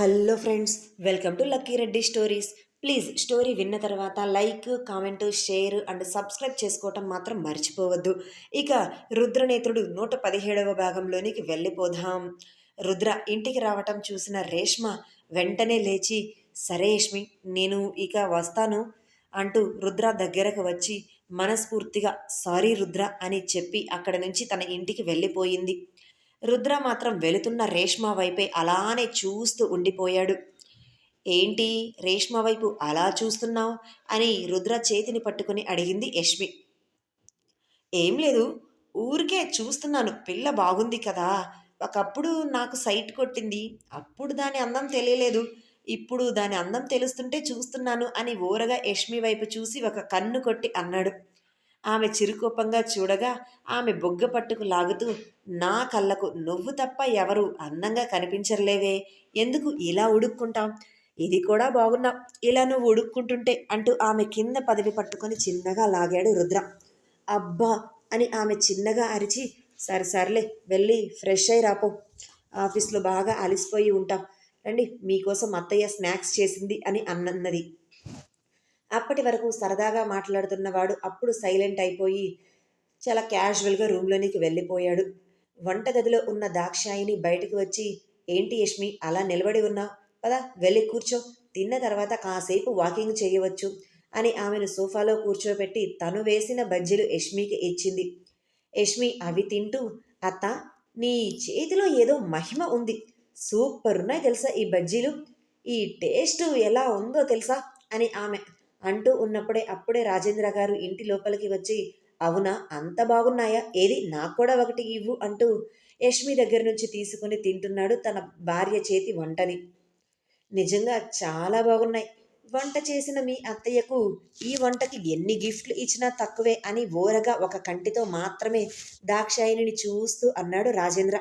Hello friends welcome to Lucky Reddy stories. Please story విన్న తర్వాత like comment share and subscribe చేసుకోవటం మాత్రం మర్చిపోవద్దు. ఇక రుద్రనేత్రుడు నూట పదిహేడవ భాగంలోనికి వెళ్ళిపోదాం. రుద్ర ఇంటికి రావటం చూసిన రేష్మ వెంటనే లేచి సరేష్మి నేను ఇక వస్తాను అంటూ రుద్ర దగ్గరకు వచ్చి మనస్ఫూర్తిగా సారీ రుద్ర అని చెప్పి అక్కడి నుంచి తన ఇంటికి వెళ్ళిపోయింది. రుద్ర మాత్రం వెళుతున్న రేష్మ వైపే అలానే చూస్తూ ఉండిపోయాడు. ఏంటి? రేష్మ వైపు అలా చూస్తున్నావు? అని రుద్ర చేతిని పట్టుకుని అడిగింది యష్మి. ఏం లేదు ఊరికే చూస్తున్నాను పిల్ల బాగుంది కదా. ఒకప్పుడు నాకు సైట్ కొట్టింది అప్పుడు దాని అందం తెలియలేదు ఇప్పుడు దాని అందం తెలుస్తుంటే చూస్తున్నాను అని ఓరగా యష్మి వైపు చూసి ఒక కన్ను కొట్టి అన్నాడు. ఆమె చిరుకోపంగా చూడగా ఆమె బొగ్గ పట్టుకు లాగుతూ నా కళ్ళకు నువ్వు తప్ప ఎవరు అందంగా కనిపించర్లేవే ఎందుకు ఇలా ఉడుక్కుంటాం? ఇది కూడా బాగున్నావు ఇలా నువ్వు ఉడుక్కుంటుంటే అంటూ ఆమె కింద పదవి పట్టుకొని చిన్నగా లాగాడు రుద్ర. అబ్బా! అని ఆమె చిన్నగా అరిచి సరే సర్లే వెళ్ళి ఫ్రెష్ అయి రాపో. ఆఫీస్లో బాగా అలిసిపోయి ఉంటాం. రండి మీకోసం అత్తయ్య స్నాక్స్ చేసింది అని అన్నది. అప్పటి వరకు సరదాగా మాట్లాడుతున్నవాడు అప్పుడు సైలెంట్ అయిపోయి చాలా క్యాజువల్గా రూమ్లోనికి వెళ్ళిపోయాడు. వంటగదిలో ఉన్న దాక్షాయిని బయటకు వచ్చి ఏంటి యష్మి అలా నిలబడి ఉన్నా పదా వెళ్ళి కూర్చో. తిన్న తర్వాత కాసేపు వాకింగ్ చేయవచ్చు అని ఆమెను సోఫాలో కూర్చోబెట్టి తను వేసిన బజ్జీలు యష్మికి ఇచ్చింది. యష్మి అవి తింటూ అత్త నీ చేతిలో ఏదో మహిమ ఉంది. సూపర్ ఉన్నాయి తెలుసా ఈ బజ్జీలు? ఈ టేస్ట్ ఎలా ఉందో తెలుసా? అని ఆమె అంటూ ఉన్నప్పుడే అప్పుడే రాజేంద్ర గారు ఇంటి లోపలికి వచ్చి అవునా? అంత బాగున్నాయా? ఏది? నాకు కూడా ఒకటి ఇవ్వు అంటూ యష్మి దగ్గర నుంచి తీసుకుని తింటున్నాడు తన భార్య చేతి వంటని. నిజంగా చాలా బాగున్నాయి. వంట చేసిన మీ అత్తయ్యకు ఈ వంటకి ఎన్ని గిఫ్ట్లు ఇచ్చినా తక్కువే అని ఓరగా ఒక కంటితో మాత్రమే దాక్షాయిని చూస్తూ అన్నాడు రాజేంద్ర.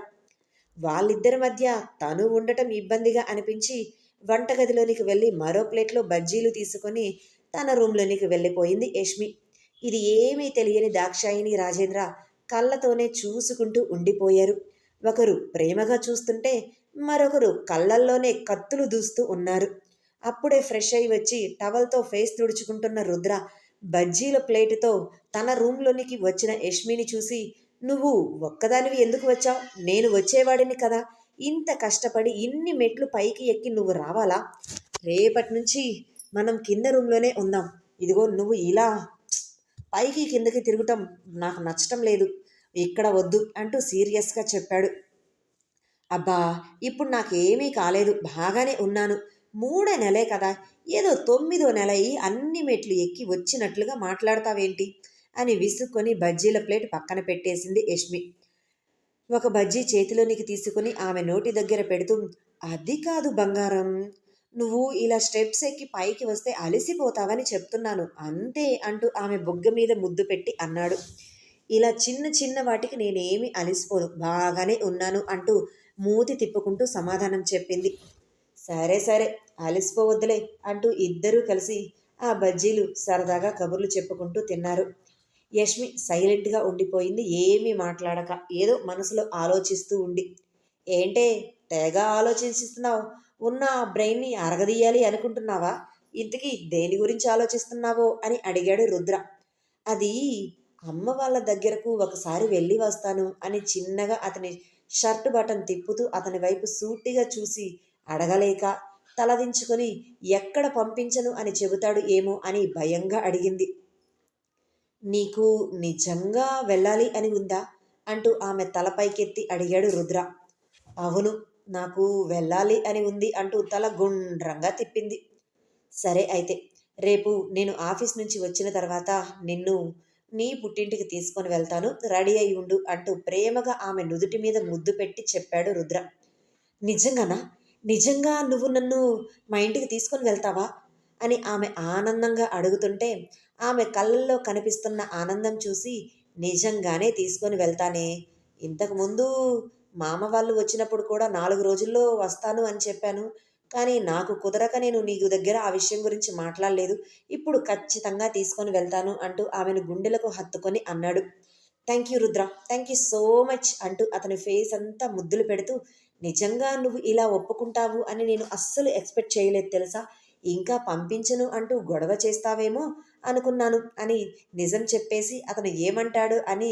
వాళ్ళిద్దరి మధ్య తను ఉండటం ఇబ్బందిగా అనిపించి వంటగదిలోనికి వెళ్ళి మరో ప్లేట్లో బజ్జీలు తీసుకొని తన రూమ్లోనికి వెళ్ళిపోయింది యష్మి. ఇది ఏమీ తెలియని దాక్షాయిని రాజేంద్ర కళ్ళతోనే చూసుకుంటూ ఉండిపోయారు. ఒకరు ప్రేమగా చూస్తుంటే మరొకరు కళ్ళల్లోనే కత్తులు దూస్తూ ఉన్నారు. అప్పుడే ఫ్రెష్ అయి వచ్చి టవల్తో ఫేస్ తుడుచుకుంటున్న రుద్ర బజ్జీల ప్లేటుతో తన రూమ్లోనికి వచ్చిన యష్మిని చూసి నువ్వు ఒక్కదానివి ఎందుకు వచ్చావు? నేను వచ్చేవాడిని కదా. ఇంత కష్టపడి ఇన్ని మెట్లు పైకి ఎక్కి నువ్వు రావాలా? రేపటి నుంచి మనం కింద రూమ్లోనే ఉందాం. ఇదిగో నువ్వు ఇలా పైకి కిందకి తిరగటం నాకు నచ్చటం లేదు. ఇక్కడ వద్దు అంటూ సీరియస్గా చెప్పాడు. అబ్బా ఇప్పుడు నాకేమీ కాలేదు. బాగానే ఉన్నాను. మూడే నెలే కదా. ఏదో తొమ్మిదో నెల అయ్యి అన్ని మెట్లు ఎక్కి వచ్చినట్లుగా మాట్లాడతావేంటి? అని విసుక్కొని బజ్జీల ప్లేట్ పక్కన పెట్టేసింది యష్మి. ఒక బజ్జీ చేతిలోనికి తీసుకుని ఆమె నోటి దగ్గర పెడుతూ అది కాదు బంగారం. నువ్వు ఇలా స్టెప్స్ ఎక్కి పైకి వస్తే అలసిపోతావని చెప్తున్నాను. అంతే అంటూ ఆమె బొగ్గ మీద ముద్దు పెట్టి అన్నాడు. ఇలా చిన్న చిన్న వాటికి నేనేమి అలసిపోను. బాగానే ఉన్నాను అంటూ మూతి తిప్పుకుంటూ సమాధానం చెప్పింది. సరే సరే అలసిపోవద్దులే అంటూ ఇద్దరూ కలిసి ఆ బజ్జీలు సరదాగా కబుర్లు చెప్పుకుంటూ తిన్నారు. యష్మి సైలెంట్గా ఉండిపోయింది. ఏమీ మాట్లాడక ఏదో మనసులో ఆలోచిస్తూ ఉండి ఏంటే తెగ ఆలోచిస్తున్నావు ఉన్న బ్రెయిన్ని అరగదీయాలి అనుకుంటున్నావా? ఇంతకీ దేని గురించి ఆలోచిస్తున్నావో? అని అడిగాడు రుద్ర. అది అమ్మ వాళ్ళ దగ్గరకు ఒకసారి వెళ్ళి వస్తాను అని చిన్నగా అతని షర్ట్ బటన్ తిప్పుతూ అతని వైపు సూటిగా చూసి అడగలేక తలదించుకొని ఎక్కడ పంపించను అని చెబుతాడు ఏమో అని భయంగా అడిగింది. నీకు నిజంగా వెళ్ళాలి అని ఉందా? అంటూ ఆమె తలపైకెత్తి అడిగాడు రుద్ర. అవును నాకు వెళ్ళాలి అని ఉంది అంటూ తల గుండ్రంగా తిప్పింది. సరే అయితే రేపు నేను ఆఫీస్ నుంచి వచ్చిన తర్వాత నిన్ను నీ పుట్టింటికి తీసుకొని వెళ్తాను రెడీ అయి ఉండు అంటూ ప్రేమగా ఆమె నుదుటి మీద ముద్దు పెట్టి చెప్పాడు రుద్ర. నిజంగానా? నిజంగా నువ్వు నన్ను మా ఇంటికి తీసుకొని వెళ్తావా? అని ఆమె ఆనందంగా అడుగుతుంటే ఆమె కళ్ళల్లో కనిపిస్తున్న ఆనందం చూసి నిజంగానే తీసుకొని వెళ్తానే. ఇంతకుముందు మామ వాళ్ళు వచ్చినప్పుడు కూడా నాలుగు రోజుల్లో వస్తాను అని చెప్పాను. కానీ నాకు కుదరక నేను నీకు దగ్గర ఆ విషయం గురించి మాట్లాడలేదు. ఇప్పుడు ఖచ్చితంగా తీసుకొని వెళ్తాను అంటూ ఆమెను గుండెలకు హత్తుకొని అన్నాడు. Thank you Rudra thank you so much అంటూ అతని ఫేస్ అంతా ముద్దులు పెడుతూ నిజంగా నువ్వు ఇలా ఒప్పుకుంటావు అని నేను అస్సలు ఎక్స్పెక్ట్ చేయలేదు తెలుసా? ఇంకా పంపించను అంటూ గొడవ చేస్తావేమో అనుకున్నాను అని నిజం చెప్పేసి అతను ఏమంటాడు అని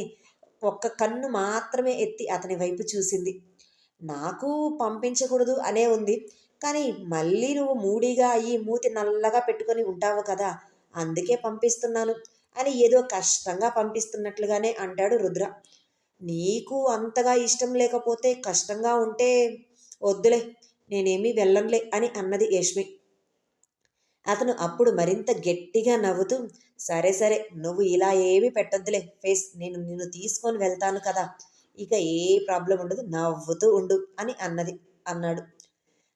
ఒక్క కన్ను మాత్రమే ఎత్తి అతని వైపు చూసింది. నాకు పంపించకూడదు అనే ఉంది. కానీ మళ్ళీ నువ్వు మూడీగా అయ్యి మూతి నల్లగా పెట్టుకొని ఉంటావు కదా అందుకే పంపిస్తున్నాను అని ఏదో కష్టంగా పంపిస్తున్నట్లుగానే అంటాడు రుద్ర. నీకు అంతగా ఇష్టం లేకపోతే కష్టంగా ఉంటే వద్దులే నేనేమీ వెళ్ళంలే అని అన్నది యష్మి. అతను అప్పుడు మరింత గట్టిగా నవ్వుతూ సరే సరే నువ్వు ఇలా ఏమీ పెట్టొద్దులే ఫేస్ నేను నిన్ను తీసుకొని వెళ్తాను కదా ఇక ఏ ప్రాబ్లం ఉండదు నవ్వుతూ ఉండు అని అన్నది అన్నాడు.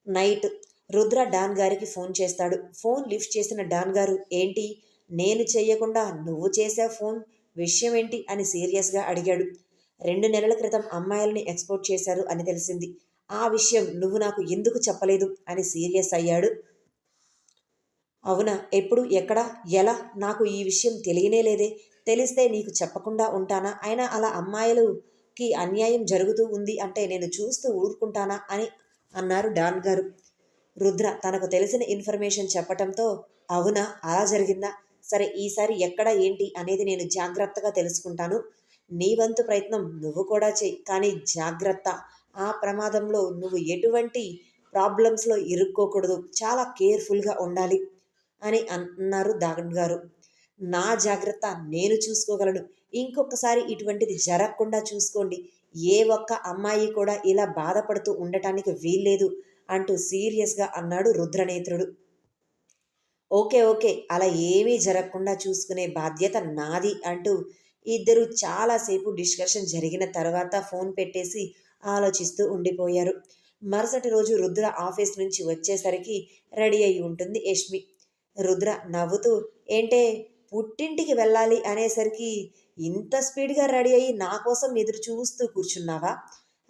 నైట్ రుద్ర డాన్ గారికి ఫోన్ చేస్తాడు. ఫోన్ లిఫ్ట్ చేసిన డాన్ గారు ఏంటి? నేను చెయ్యకుండా నువ్వు చేసే ఫోన్? విషయం ఏంటి? అని సీరియస్గా అడిగాడు. రెండు నెలల క్రితం అమ్మాయిల్ని ఎక్స్పోర్ట్ చేశారు అని తెలిసింది. ఆ విషయం నువ్వు నాకు ఎందుకు చెప్పలేదు? అని సీరియస్ అయ్యాడు. అవునా? ఎప్పుడు? ఎక్కడ? ఎలా? నాకు ఈ విషయం తెలియనే లేదే. తెలిస్తే నీకు చెప్పకుండా ఉంటానా? అయినా అలా అమ్మాయిలుకి అన్యాయం జరుగుతూ ఉంది అంటే నేను చూస్తూ ఊరుకుంటానా అని అన్నారు డాన్ గారు. రుద్ర తనకు తెలిసిన ఇన్ఫర్మేషన్ చెప్పటంతో అవునా? అలా జరిగిందా? సరే ఈసారి ఎక్కడ ఏంటి అనేది నేను జాగ్రత్తగా తెలుసుకుంటాను. నీ వంతు ప్రయత్నం నువ్వు కూడా చెయ్యి కానీ జాగ్రత్త. ఆ ప్రమాదంలో నువ్వు ఎటువంటి ప్రాబ్లమ్స్లో ఇరుక్కోకూడదు. చాలా కేర్ఫుల్గా ఉండాలి. అని అన్నారు దాగన్ గారు. నా జాగ్రత్త నేను చూసుకోగలను. ఇంకొకసారి ఇటువంటిది జరగకుండా చూసుకోండి. ఏ ఒక్క అమ్మాయి కూడా ఇలా బాధపడుతూ ఉండటానికి వీల్లేదు అంటూ సీరియస్గా అన్నాడు రుద్రనేత్రుడు. ఓకే ఓకే అలా ఏమీ జరగకుండా చూసుకునే బాధ్యత నాది అంటూ ఇద్దరు చాలాసేపు డిస్కషన్ జరిగిన తర్వాత ఫోన్ పెట్టేసి ఆలోచిస్తూ ఉండిపోయారు. మరుసటి రోజు రుద్ర ఆఫీస్ నుంచి వచ్చేసరికి రెడీ అయి ఉంటుంది యష్మి. రుద్ర నవ్వుతూ ఏంటే పుట్టింటికి వెళ్ళాలి అనేసరికి ఇంత స్పీడ్గా రెడీ అయ్యి నా కోసం ఎదురు చూస్తూ కూర్చున్నావా?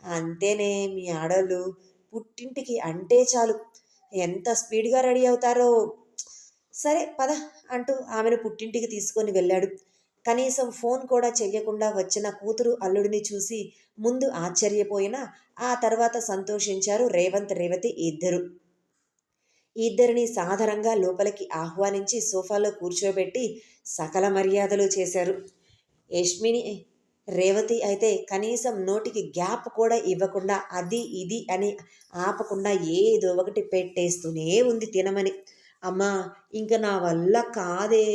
అంతేనే మీ ఆడోళ్ళు పుట్టింటికి అంటే చాలు. ఎంత స్పీడ్గా రెడీ అవుతారో సరే పద అంటూ ఆమెను పుట్టింటికి తీసుకొని వెళ్ళాడు. కనీసం ఫోన్ కూడా చెయ్యకుండా వచ్చిన కూతురు అల్లుడిని చూసి ముందు ఆశ్చర్యపోయినా ఆ తర్వాత సంతోషించారు రేవంత్ రేవతి ఇద్దరు. ఇద్దరిని సాధారణంగా లోపలికి ఆహ్వానించి సోఫాలో కూర్చోబెట్టి సకల మర్యాదలు చేశారు. యష్మిని రేవతి అయితే కనీసం నోటికి గ్యాప్ కూడా ఇవ్వకుండా అది ఇది అని ఆపకుండా ఏదో ఒకటి పెట్టేస్తూనే ఉంది తినమని. అమ్మా ఇంక నా వల్ల కాదే.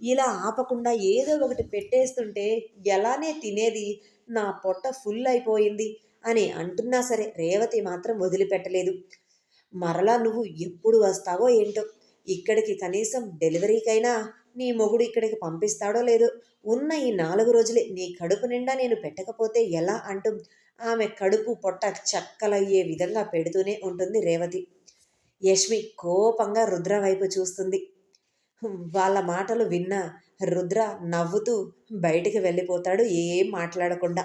ఇలా ఆపకుండా ఏదో ఒకటి పెట్టేస్తుంటే ఎలానే తినేది? నా పొట్ట ఫుల్ అయిపోయింది అని అంటున్నా సరే రేవతి మాత్రం వదిలిపెట్టలేదు. మరలా నువ్వు ఎప్పుడు వస్తావో ఏంటో? ఇక్కడికి కనీసం డెలివరీకైనా నీ మొగుడు ఇక్కడికి పంపిస్తాడో లేదో? ఉన్న ఈ నాలుగు రోజులే నీ కడుపు నిండా నేను పెట్టకపోతే ఎలా అంటూ ఆమె కడుపు పొట్ట చక్కలయ్యే విధంగా పెడుతూనే ఉంటుంది రేవతి. యష్మి కోపంగా రుద్ర వైపు చూస్తుంది. వాళ్ళ మాటలు విన్న రుద్ర నవ్వుతూ బయటికి వెళ్ళిపోతాడు ఏం మాట్లాడకుండా.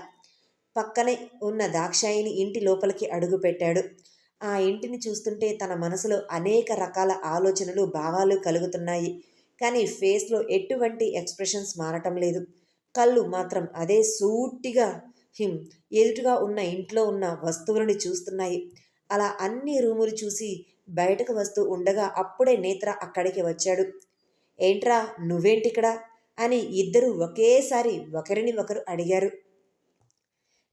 పక్కనే ఉన్న దాక్షాయిని ఇంటి లోపలికి అడుగు పెట్టాడు ఆ ఇంటిని చూస్తుంటే తన మనసులో అనేక రకాల ఆలోచనలు భావాలు కలుగుతున్నాయి. కానీ ఫేస్లో ఎటువంటి ఎక్స్ప్రెషన్స్ మారటం లేదు. కళ్ళు మాత్రం అదే సూటిగా హిమ్ ఎదుటిగా ఉన్న ఇంట్లో ఉన్న వస్తువులని చూస్తున్నాయి. అలా అన్ని రూములు చూసి బయటకు వస్తూ ఉండగా అప్పుడే నేత్ర అక్కడికి వచ్చాడు. ఏంట్రా నువ్వేంటిక్కడ? అని ఇద్దరు ఒకేసారి ఒకరిని ఒకరు అడిగారు.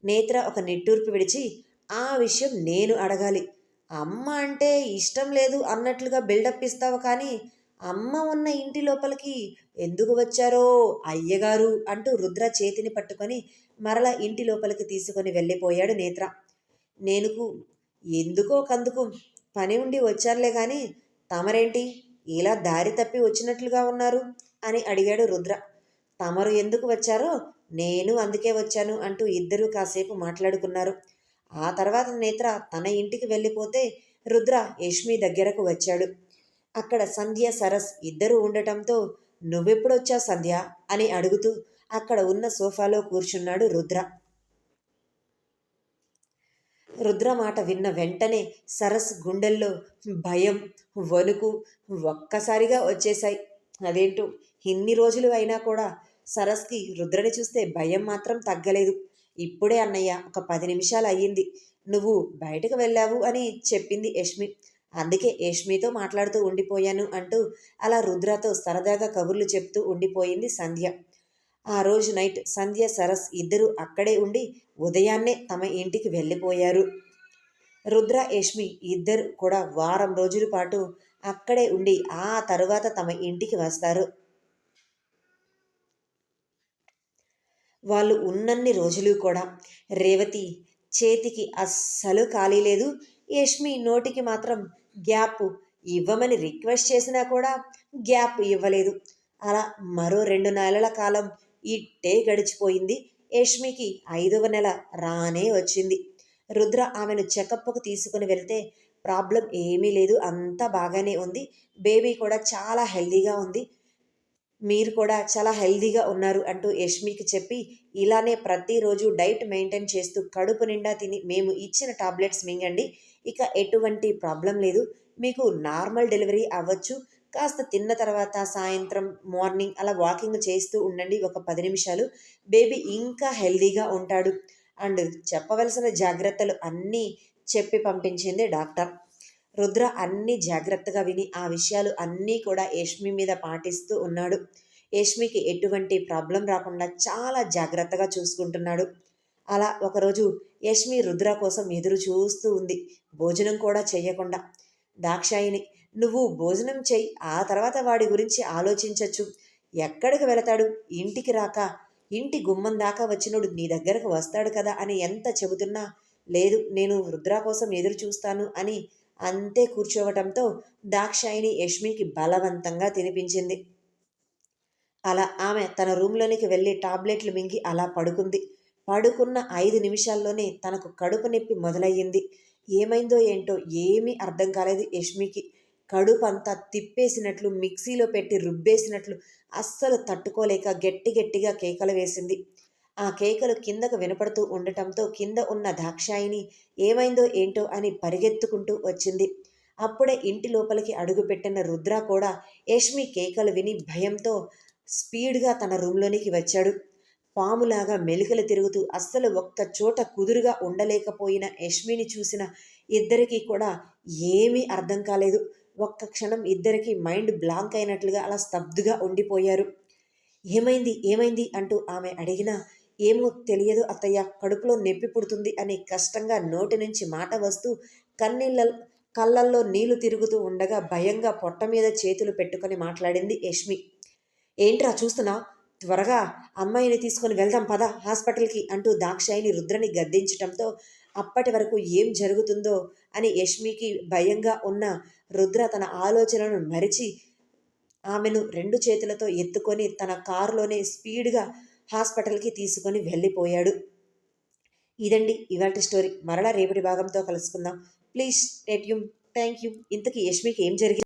నేత్ర ఒక నిట్టూర్పు విడిచి ఆ విషయం నేను అడగాలి. అమ్మ అంటే ఇష్టం లేదు అన్నట్లుగా బిల్డప్ ఇస్తావు కానీ అమ్మ ఉన్న ఇంటి లోపలికి ఎందుకు వచ్చారో అయ్యగారు అంటూ రుద్ర చేతిని పట్టుకొని మరల ఇంటి లోపలికి తీసుకొని వెళ్ళిపోయాడు నేత్ర. నేనుకు ఎందుకో కందుకు పని ఉండి వచ్చారులే కానీ తమరేంటి? ఇలా దారి తప్పి వచ్చినట్లుగా ఉన్నారు? అని అడిగాడు రుద్ర. తమరు ఎందుకు వచ్చారో నేను అందుకే వచ్చాను అంటూ ఇద్దరూ కాసేపు మాట్లాడుకున్నారు. ఆ తర్వాత నేత్ర తన ఇంటికి వెళ్ళిపోతే రుద్ర యష్మి దగ్గరకు వచ్చాడు. అక్కడ సంధ్య సరస్ ఇద్దరూ ఉండటంతో నువ్వెప్పుడొచ్చా సంధ్య? అని అడుగుతూ అక్కడ ఉన్న సోఫాలో కూర్చున్నాడు రుద్ర. రుద్ర మాట విన్న వెంటనే సరస్ గుండెల్లో భయం వణుకు ఒక్కసారిగా వచ్చేశాయి. అదేంటో ఇన్ని రోజులు అయినా కూడా సరస్కి రుద్రని చూస్తే భయం మాత్రం తగ్గలేదు. ఇప్పుడే అన్నయ్య ఒక పది నిమిషాలు అయ్యింది. నువ్వు బయటకు వెళ్ళావు అని చెప్పింది యష్మి. అందుకే యష్మితో మాట్లాడుతూ ఉండిపోయాను అంటూ అలా రుద్రతో సరదాగా కబుర్లు చెప్తూ ఉండిపోయింది సంధ్య. ఆ రోజు నైట్ సంధ్య సరస్ ఇద్దరు అక్కడే ఉండి ఉదయాన్నే తమ ఇంటికి వెళ్ళిపోయారు. రుద్ర యష్మి ఇద్దరు కూడా వారం రోజుల పాటు అక్కడే ఉండి ఆ తరువాత తమ ఇంటికి వస్తారు. వాళ్ళు ఉన్నన్ని రోజులు కూడా. రేవతి చేతికి అస్సలు ఖాళీ లేదు. యష్మి నోటికి మాత్రం గ్యాప్ ఇవ్వమని రిక్వెస్ట్ చేసినా కూడా గ్యాప్ ఇవ్వలేదు. అలా మరో రెండు నెలల కాలం ఇట్టే గడిచిపోయింది. యష్మికి ఐదవ నెల రానే వచ్చింది. రుద్ర ఆమెను చెకప్కు తీసుకుని వెళ్తే ప్రాబ్లం ఏమీ లేదు. అంతా బాగానే ఉంది. బేబీ కూడా చాలా హెల్దీగా ఉంది. మీరు కూడా చాలా హెల్దీగా ఉన్నారు అంటూ యష్మికి చెప్పి ఇలానే ప్రతిరోజు డైట్ మెయింటైన్ చేస్తూ కడుపు నిండా తిని మేము ఇచ్చిన టాబ్లెట్స్ మింగండి. ఇక ఎటువంటి ప్రాబ్లం లేదు. మీకు నార్మల్ డెలివరీ అవ్వచ్చు. కాస్త తిన్న తర్వాత సాయంత్రం మార్నింగ్ అలా వాకింగ్ చేస్తూ ఉండండి ఒక పది నిమిషాలు. బేబీ ఇంకా హెల్దీగా ఉంటాడు. అండ్ చెప్పవలసిన జాగ్రత్తలు అన్నీ చెప్పి పంపించింది డాక్టర్. రుద్ర అన్ని జాగ్రత్తగా విని ఆ విషయాలు అన్నీ కూడా యష్మి మీద పాటిస్తూ ఉన్నాడు. యష్మికి ఎటువంటి ప్రాబ్లం రాకుండా చాలా జాగ్రత్తగా చూసుకుంటున్నాడు. అలా ఒకరోజు యష్మి రుద్ర కోసం ఎదురు చూస్తూ ఉంది. భోజనం కూడా చేయకుండా దాక్షాయిని నువ్వు భోజనం చెయ్యి ఆ తర్వాత వాడి గురించి ఆలోచించచ్చు. ఎక్కడికి వెళతాడు? ఇంటికి రాక. ఇంటి గుమ్మం దాకా వచ్చినోడు నీ దగ్గరకు వస్తాడు కదా అని ఎంత చెబుతున్నా లేదు నేను రుద్ర కోసం ఎదురు చూస్తాను అని అంతే కూర్చోవటంతో దాక్షాయిని యష్మికి బలవంతంగా తినిపించింది. అలా ఆమె తన రూమ్లోనికి వెళ్ళి టాబ్లెట్లు మింగి అలా పడుకుంది. పడుకున్న ఐదు నిమిషాల్లోనే తనకు కడుపు నొప్పి మొదలయ్యింది. ఏమైందో ఏంటో ఏమీ అర్థం కాలేదు యష్మికి. కడుపు అంతా తిప్పేసినట్లు మిక్సీలో పెట్టి రుబ్బేసినట్లు అస్సలు తట్టుకోలేక గట్టి గట్టిగా కేకలు వేసింది. ఆ కేకలు కిందకు వినపడుతూ ఉండటంతో కింద ఉన్న దాక్షాయిని ఏమైందో ఏంటో అని పరిగెత్తుకుంటూ వచ్చింది. అప్పుడే ఇంటి లోపలికి అడుగుపెట్టిన రుద్ర కూడా యష్మి కేకలు విని భయంతో స్పీడ్గా తన రూమ్లోనికి వచ్చాడు. పాములాగా మెలికలు తిరుగుతూ అస్సలు ఒక్క చోట కుదురుగా ఉండలేకపోయిన యష్మిని చూసిన ఇద్దరికీ కూడా ఏమీ అర్థం కాలేదు. ఒక్క క్షణం ఇద్దరికి మైండ్ బ్లాంక్ అయినట్లుగా అలా స్తబ్దుగా ఉండిపోయారు. ఏమైంది? ఏమైంది? అంటూ ఆమె అడిగినా ఏమో తెలియదు అత్తయ్య. కడుపులో నొప్పి పుడుతుంది అని కష్టంగా నోటి నుంచి మాట వస్తూ కన్నీళ్ళ కళ్ళల్లో నీళ్ళు తిరుగుతూ ఉండగా భయంగా పొట్ట మీద చేతులు పెట్టుకొని మాట్లాడింది యష్మి. ఏంట్రా చూస్తున్నా? త్వరగా అమ్మాయిని తీసుకొని వెళ్దాం పద హాస్పిటల్కి అంటూ దాక్షాయిని రుద్రని గద్దించటంతో అప్పటి వరకు ఏం జరుగుతుందో అని యష్మికి భయంగా ఉన్న రుద్ర తన ఆలోచనను మరిచి ఆమెను రెండు చేతులతో ఎత్తుకొని తన కారులోనే స్పీడ్గా హాస్పిటల్కి తీసుకొని వెళ్ళిపోయాడు. ఇదండి ఇవాళ స్టోరీ. మరలా రేపటి భాగంతో కలుసుకుందాం. ప్లీజ్ టెట్ యూ థ్యాంక్ యూ ఇంతకీ యష్మికి ఏం జరిగింది